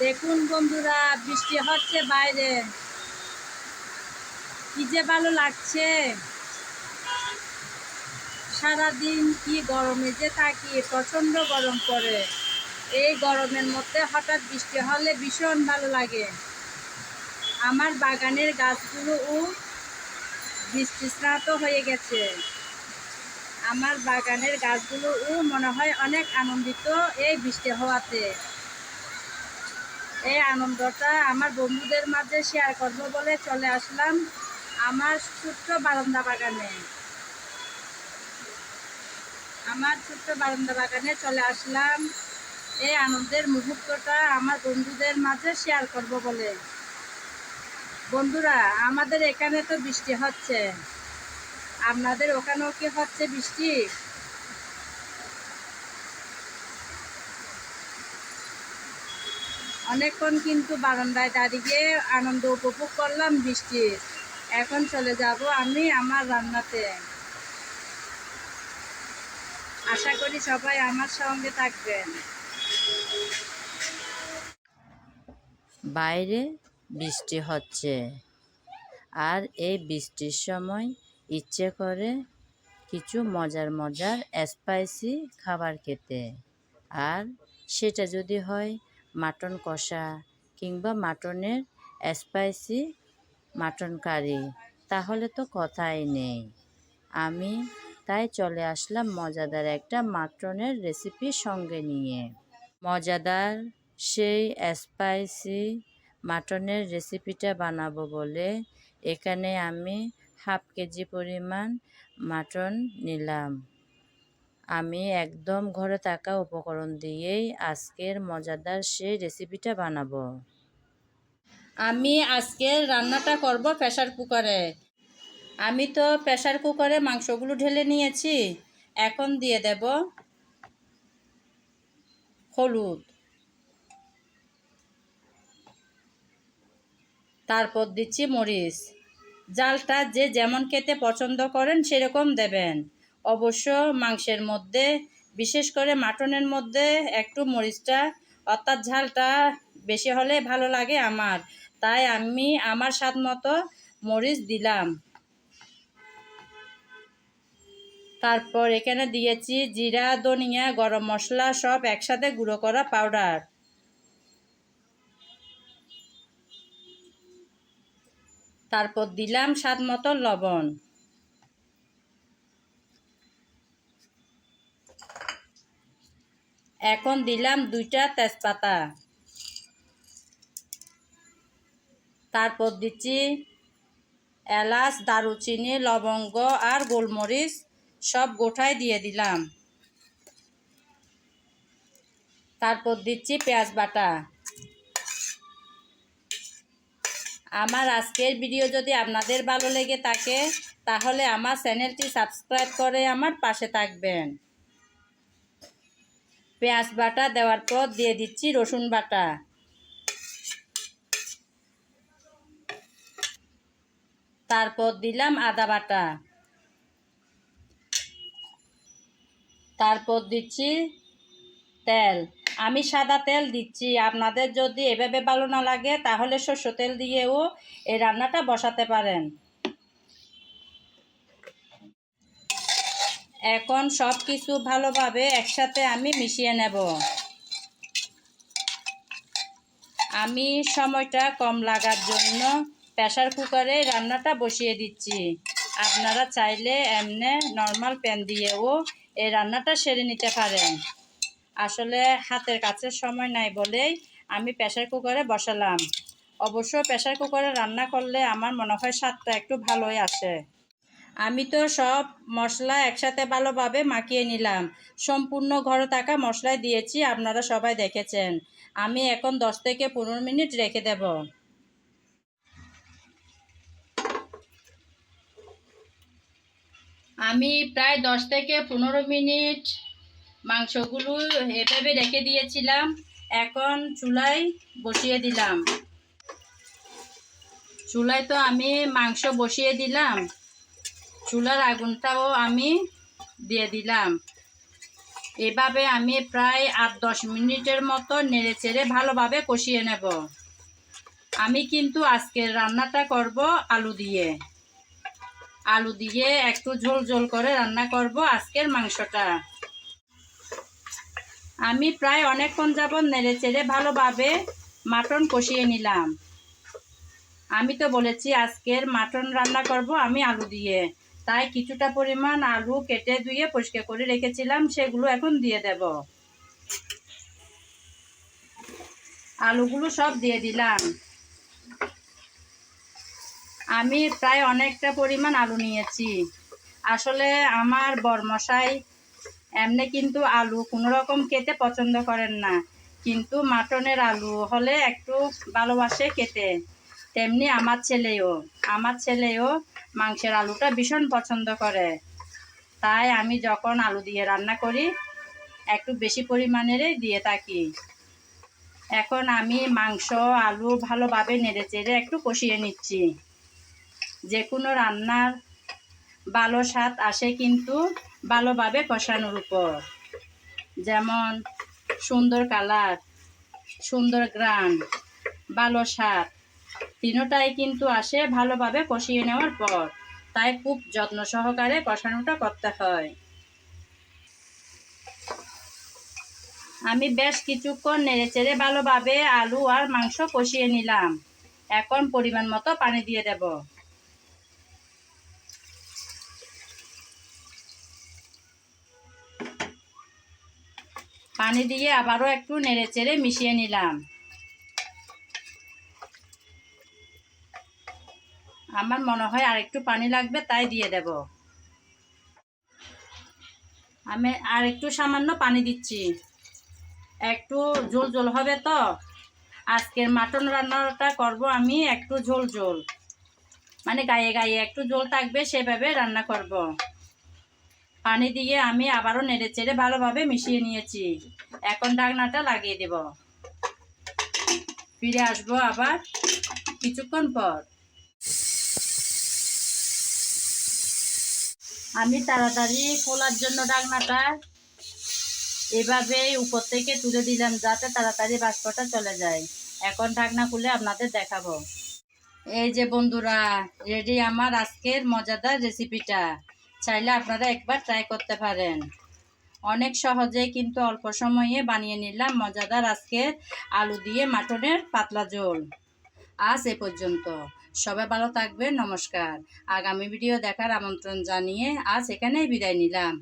দেখুন বন্ধুরা, বৃষ্টি হচ্ছে বাইরে। কি যে ভালো লাগছে। সারাদিন কি গরমে যে থাকি, প্রচণ্ড গরম পড়ে। এই গরমের মধ্যে হঠাৎ বৃষ্টি হলে ভীষণ ভালো লাগে। আমার বাগানের গাছগুলোও বৃষ্টি স্নাত হয়ে গেছে। আমার বাগানের গাছগুলোও মনে হয় অনেক আনন্দিত এই বৃষ্টি হওয়াতে। এই আনন্দটা আমার বন্ধুদের মাঝে শেয়ার করব বলে চলে আসলাম আমার ছোট্ট বারান্দা বাগানে। আমার ছোট্ট বারান্দা বাগানে চলে আসলাম। এই আনন্দের মুহূর্তটা আমার বন্ধুদের মাঝে শেয়ার করব বলে। বন্ধুরা, আমাদের এখানে তো বৃষ্টি হচ্ছে। আপনাদের ওখানেও কি হচ্ছে বৃষ্টি? অনেকক্ষণ কিন্তু বারান্দায় দাঁড়িয়ে আনন্দ উপভোগ করলাম বৃষ্টির এখন চলে যাব আমি আমার রান্নাতে। আশা করি সবাই আমার সঙ্গে থাকবেন। বাইরে বৃষ্টি হচ্ছে। আর এই বৃষ্টির সময় ইচ্ছে করে কিছু মজার মজার স্পাইসি খাবার খেতে। আর সেটা যদি হয় মাটন কষা কিংবা মাটনের স্পাইসি মাটন কারি, তাহলে তো কথাই নেই। আমি তাই চলে আসলাম মজাদার একটা মাটনের রেসিপি সঙ্গে নিয়ে। মজাদার সেই স্পাইসি মাটনের রেসিপিটা বানাবো বলে এখানে আমি হাফ কেজি পরিমাণ মাটন নিলাম। আমি একদম ঘরে থাকা উপকরণ দিয়েই আজকের মজাদার সেই রেসিপিটা বানাবো। আমি আজকের রান্নাটা করব প্রেশার কুকারে আমি তো প্রেশার কুকারে মাংসগুলো ঢেলে নিয়েছি, এখন দিয়ে দেব হলুদ। তারপর দিচ্ছি মরিচ। জালটা যে যেমন খেতে পছন্দ করেন সেরকম দেবেন। অবশ্য মাংসের মধ্যে, বিশেষ করে মাটনের মধ্যে একটু মরিচটা, অর্থাৎ ঝালটা বেশি হলে ভালো লাগে আমার। তাই আমি আমার স্বাদ মতো মরিচ দিলাম। তারপর এখানে দিয়েছি জিরা, ধনিয়া, গরম মশলা, সব একসাথে গুঁড়ো করা পাউডার। তারপর দিলাম স্বাদ মতো লবণ। এখন দিলাম দুইটা তেজপাতা। তারপর দিচ্ছি এলাচ, দারুচিনি, লবঙ্গ আর গোলমরিচ, সব গোঠায় দিয়ে দিলাম। তারপর দিচ্ছি পেঁয়াজ বাটা। আমার আজকের ভিডিও যদি আপনাদের ভালো লেগে থাকে, তাহলে আমার চ্যানেলটি সাবস্ক্রাইব করে আমার পাশে থাকবেন। পেঁয়াজ বাটা দেওয়ার পর দিয়ে দিচ্ছি রসুন বাটা। তারপর দিলাম আদা বাটা। তারপর দিচ্ছি তেল। আমি সাদা তেল দিচ্ছি। আপনাদের যদি এভাবে ভালো না লাগে তাহলে সর্ষ তেল দিয়েও এই রান্নাটা বসাতে পারেন। এখন সব কিছু ভালোভাবে একসাথে আমি মিশিয়ে নেব। আমি সময়টা কম লাগার জন্য প্রেশার কুকারে রান্নাটা বসিয়ে দিচ্ছি। আপনারা চাইলে এমনি নর্মাল প্যান দিয়েও এই রান্নাটা সেরে নিতে পারেন। আসলে হাতের কাছে সময় নাই বলেই আমি প্রেশার কুকারে বসালাম। অবশ্য প্রেশার কুকারে রান্না করলে আমার মনে হয় স্বাদটা একটু ভালোই আসে। আমি তো সব মশলা একসাথে ভালোভাবে মাখিয়ে নিলাম। সম্পূর্ণ ঘরে থাকা মশলাই দিয়েছি, আপনারা সবাই দেখেছেন। আমি এখন দশ থেকে পনেরো মিনিট রেখে দেব। আমি প্রায় দশ থেকে পনেরো মিনিট মাংসগুলো এভাবে রেখে দিয়েছিলাম। এখন চুলায় বসিয়ে দিলাম। চুলায় তো আমি মাংস বসিয়ে দিলাম। চুলার আগুনটাও আমি দিয়ে দিলাম। এভাবে আমি প্রায় আট দশ মিনিটের মতো নেড়ে চেড়ে ভালোভাবে কষিয়ে নেব। আমি কিন্তু আজকের রান্নাটা করব আলু দিয়ে। আলু দিয়ে একটু ঝোল ঝোল করে রান্না করব আজকের মাংসটা। আমি প্রায় অনেকক্ষণ যাবৎ নেড়ে চেড়ে ভালোভাবে মাটন কষিয়ে নিলাম। আমি তো বলেছি আজকের মাটন রান্না করব আমি আলু দিয়ে। তাই কিছুটা পরিমাণ আলু কেটে ধুয়ে পরিষ্কার করে রেখেছিলাম, সেগুলো এখন দিয়ে দেব। আলুগুলো সব দিয়ে দিলাম। আমি প্রায় অনেকটা পরিমাণ আলু নিয়েছি। আসলে আমার বরমশাই এমনি কিন্তু আলু কোনো রকম খেতে পছন্দ করেন না। কিন্তু মাটনের আলু হলে একটু ভালোবাসে খেতে। তেমনি আমার ছেলেও আমার ছেলেও মাংসের আলুটা ভীষণ পছন্দ করে। তাই আমি যখন আলু দিয়ে রান্না করি, একটু বেশি পরিমাণেরই দিয়ে থাকি। এখন আমি মাংস, আলু ভালোভাবে নেড়ে চেড়ে একটু কষিয়ে নিচ্ছি। যে কোনো রান্নার ভালো স্বাদ আসে কিন্তু ভালোভাবে কষানোর উপর। যেমন সুন্দর কালার, সুন্দর গ্রান, ভালো স্বাদ। তিনোটাই কিন্তু আসে ভালোভাবে কষিয়ে নেওয়ার পর। তাই খুব যত্ন সহকারে কষানোটা করতে হয়। আমি বেশ কিছুক্ষণ নেড়ে চেড়ে ভালোভাবে আলু আর মাংস কষিয়ে নিলাম। এখন পরিমাণ মতো পানি দিয়ে দেব। পানি দিয়ে আবারও একটু নেড়ে চেড়ে মিশিয়ে নিলাম। আমার মনে হয় আর একটু পানি লাগবে, তাই দিয়ে দেব। আমি আর একটু সামান্য পানি দিচ্ছি। একটু ঝোল ঝোল হবে তো? আজকের মাটন রান্নাটা করব আমি একটু ঝোল ঝোল। মানে গায়ে গায়ে একটু ঝোল থাকবে, সেভাবে রান্না করব। পানি দিয়ে আমি আবারও নেড়ে চেড়ে ভালোভাবে মিশিয়ে নিয়েছি। এখন ডাকনাটা লাগিয়ে দেব। ফিরে আসব আবার কিছুক্ষণ পর। আমি তাড়াতাড়ি খোলার জন্য ডাকনাটা এভাবে উপর থেকে তুলে দিলাম যাতে তাড়াতাড়ি বাষ্পটা চলে যায়। এখন ঢাকনা খুলে আপনাদের দেখাবো। এই যে বন্ধুরা, রেডি আমার আজকের মজাদার রেসিপিটা। চাইলে আপনারা একবার ট্রাই করতে পারেন। অনেক সহজে কিন্তু অল্প সময়ে বানিয়ে নিলাম মজাদার আজকের আলু দিয়ে মাটনের পাতলা ঝোল। আজ এ পর্যন্ত। সবাই ভালো থাকবেন নমস্কার। আগামী ভিডিও দেখার আমন্ত্রণ জানিয়ে আজ এখানেই বিদায় নিলাম।